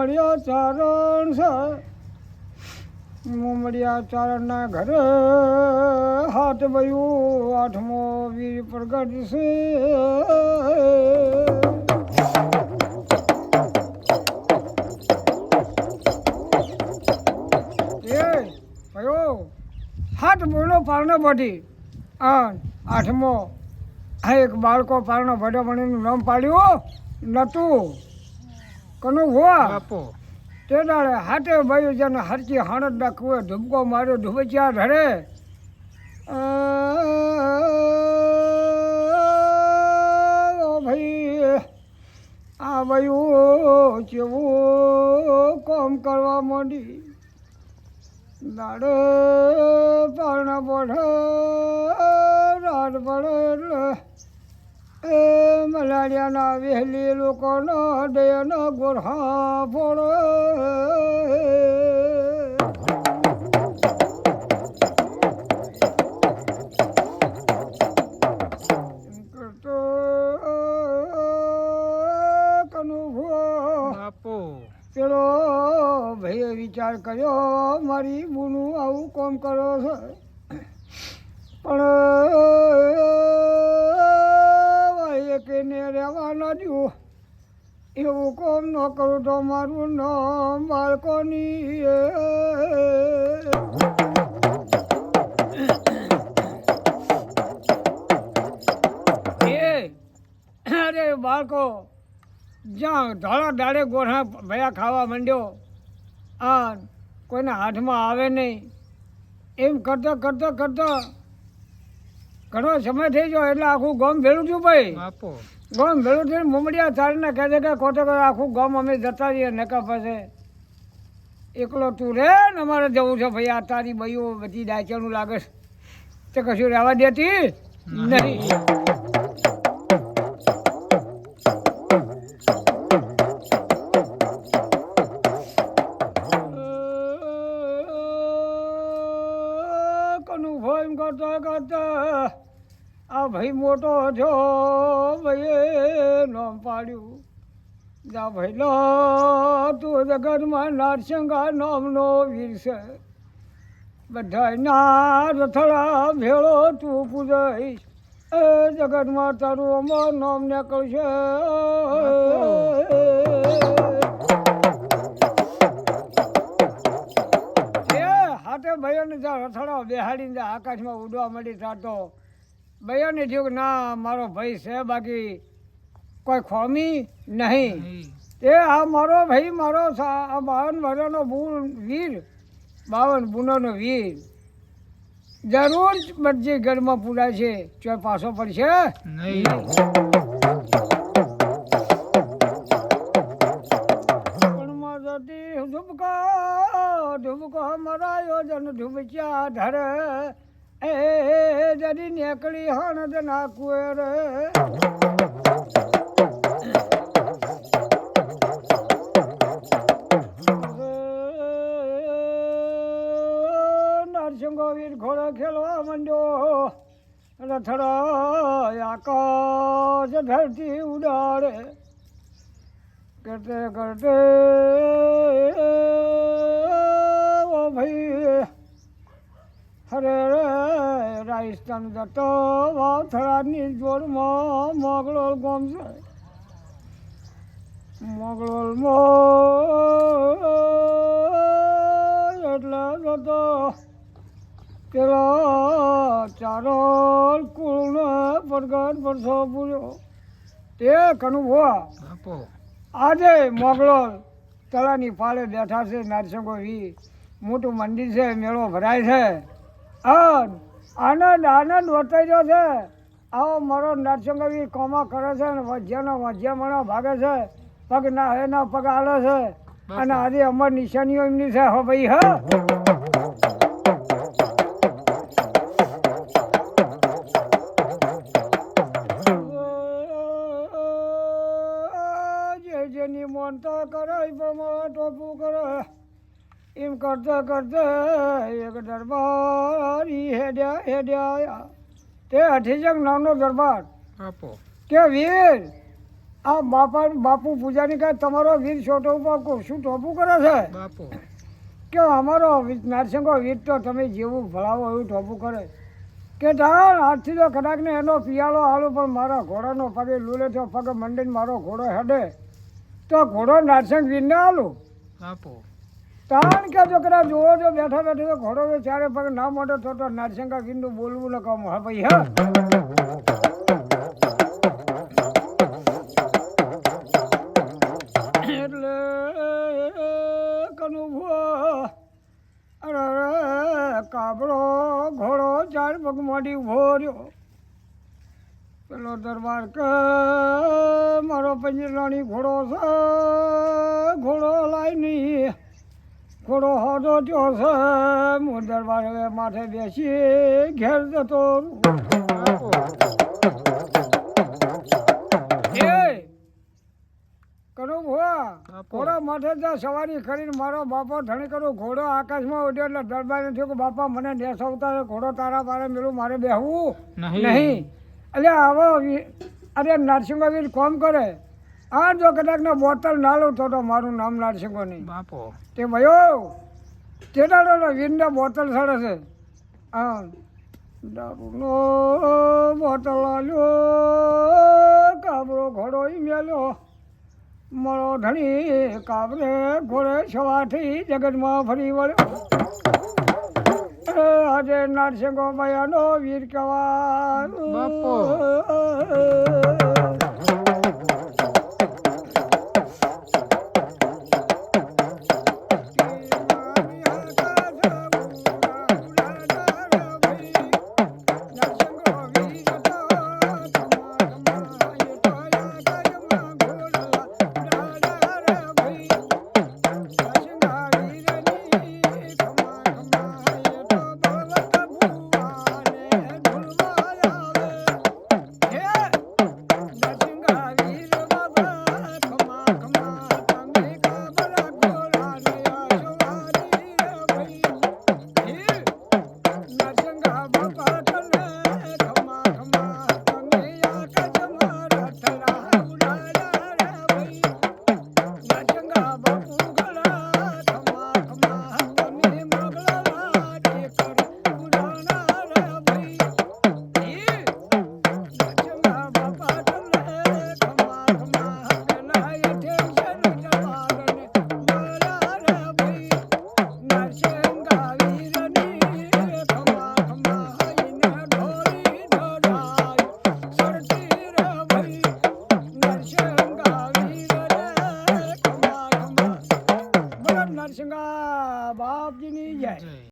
મોમડિયા ચારણ છે. મોમડિયા ચારણના ઘરે હાથ વયું આઠમો વીર પ્રગટ છે. હાથ બોલો પારણો ભટી. અને આઠમો, આ એક બાળકો પારણો ભટ્યો પણ એનું નામ પાડ્યું નતું કનું હોવા? આપો તે દાડે હાથે ભાઈ જેને હરચી હાણત નાખવું હોય ધુબકો માર્યો ધુબચિયા ધરે ઓ ભાઈ આ ભાઈ કેવું કોમ કરવા માંડી? દાડે પણ પડે રાત પડે મલાડિયાના વહેલી લોકોનો હૃદયનો ગોરહા ફોડો. પેલો ભાઈએ વિચાર કર્યો મારી બુનું આવું કોમ કરો છે. પણ ભાઈએ રહેવાના જો એવું કોમ ન કરું તો મારું નામ બાળકોની અરે બાળકો, જ્યાં ધોળા દાડે ગોઠા ભયા ખાવા માંડ્યો, આ કોઈના હાથમાં આવે નહીં. એમ કરતા કરતા, કરતો ઘણો સમય થઈ ગયો એટલે આખું ગામ ભેળું થયું ભાઈ. બાપો. ગામ ભેળું થઈને મુમડિયા ચારીને કહે છે કે ખોટો આખું ગામ અમે જતા રહીએ નકા પાસે એકલો તું રે ને અમારે જવું છે ભાઈ આ તારી બઈઓ બધી ડાયચાનું લાગે છે. તે કશું રહેવા દેતી નહીં. ભાઈ મોટો થયો ભાઈ નામ પાડ્યું. જા ભાઈ, લો, તું જગતમાં નારસિંગા નામનો વીર છે. બધા ના રથડા ભેળો તું પૂજાઈશ. એ જગતમાં તારું અમાર નામ નીકળશે. હાથે ભાઈઓને ત્યાં રથડા બેહાડીને આકાશમાં ઉડવા મળી થતો ભાઈઓને થયું કે ના મારો ભાઈ છે બાકી કોઈ ખોમી નહીં. તે આ મારો ભાઈ મારો આ બાવન વર્ષનો બુન વીર બાવન બુનોનો વીર. જરૂર મરજી ઘરમાં પૂરા છે ચોય પાછો પડશે? ધુબકા ધુબકો મરાયો જન ધુબચ્યા ધરે. એ જરી નીકળી હણ જ નાખુએ રે. ઘોડો ખેલવા માંડ્યો. રથડો આકાશ ધરતી ઉડાડે. કરતે કરતે, ઓ ભાઈ હરે રે રાજસ્થાન જતો વાથરાની જોડમાં મોગલોલ ગામ છે મોગલોલમાં એટલે જતો પેલો ચારો કુળને પડગટ પરસો પૂર્યો. તે કનું ભોવા આજે મોગલોલ તળાની ફાળે બેઠા છે નરસિંહો વી મોટું મંદિર છે મેળો ભરાય છે. આનંદ આનંદ વર્તાઈ રહ્યો છે. આવો મારો નરસિંહ વી કોમા કરે છે ને વજ્યાનો વજ્યામણો ભાગે છે. પગ ના એના પગ આલે છે. અને આજે અમર નિશાનીઓ એમની છે હો ભાઈ હા? જેની મોનતા કરે એ પ્રમાણે ટોપું કરે. એમ કરતા કરતા એક દરબાર હેડ્યા હેડ્યા. તે અઠીજક નામનો દરબાર. આપો. કે વીર આ બાપા બાપુ પૂજાની કાંઈ તમારો વીર છોટો ઉપર શું ટોપું કરે છે? બાપુ. કે અમારો નરસિંહો વીર તો તમે જેવું ભળાવો એવું ટોપું કરે. કે ઢાળ આજથી તો કદાચને એનો પિયાળો હાલો પણ મારા ઘોડાનો પગે લૂલે તો પગે મંડીને મારો ઘોડો હેડે. તો ઘોડો નરસિંહ વીરને હાલું. બાપુ તાણ કે છોકરા જોવો જો બેઠા બેઠા તો ઘોડો ચારે પગ ના મોટો થતો નરસિંહા વીરનું બોલવું ન કામ. હા ભાઈ, હા. એટલે કનુભો, અરે કાબરો ઘોડો ચાર પગ મોડી ઊભો રહ્યો. પેલો દરબાર કે, મારો પંજરાણી ઘોડો છે, ઘોડો લાઈ નહીં ઘોડો હાજો થયો છે હું દરબાર માથે બેસી ઘેર જતો કરો ભુવા ઘોડો માથે ત્યાં સવારી કરીને મારો બાપો ધણી કરું ઘોડો આકાશમાં ઉડ્યો એટલે દરબાર થયું કે બાપા મને નેસવતા આવતા ઘોડો તારા પારે મેળું મારે બેહવું? નહીં. એટલે આવો અરે નરસિંહવીર કોમ કરે? આ જો કદાચ ને બોટલ ના લઉં તો તો મારું નામ નરસિંહો નહીં. બાપો. તે ભયો તેડાડો વીરને બોટલ સડે છે. હા દારૂનો બોટલ આલ્યો. કાબરો ઘોડો મેલ્યો. મળો ધણી કાબરે ઘોડે છવાથી જગતમાં ફરી વળ્યો. આજે નરસિંહો ભયાનો વીર કવા બાપો.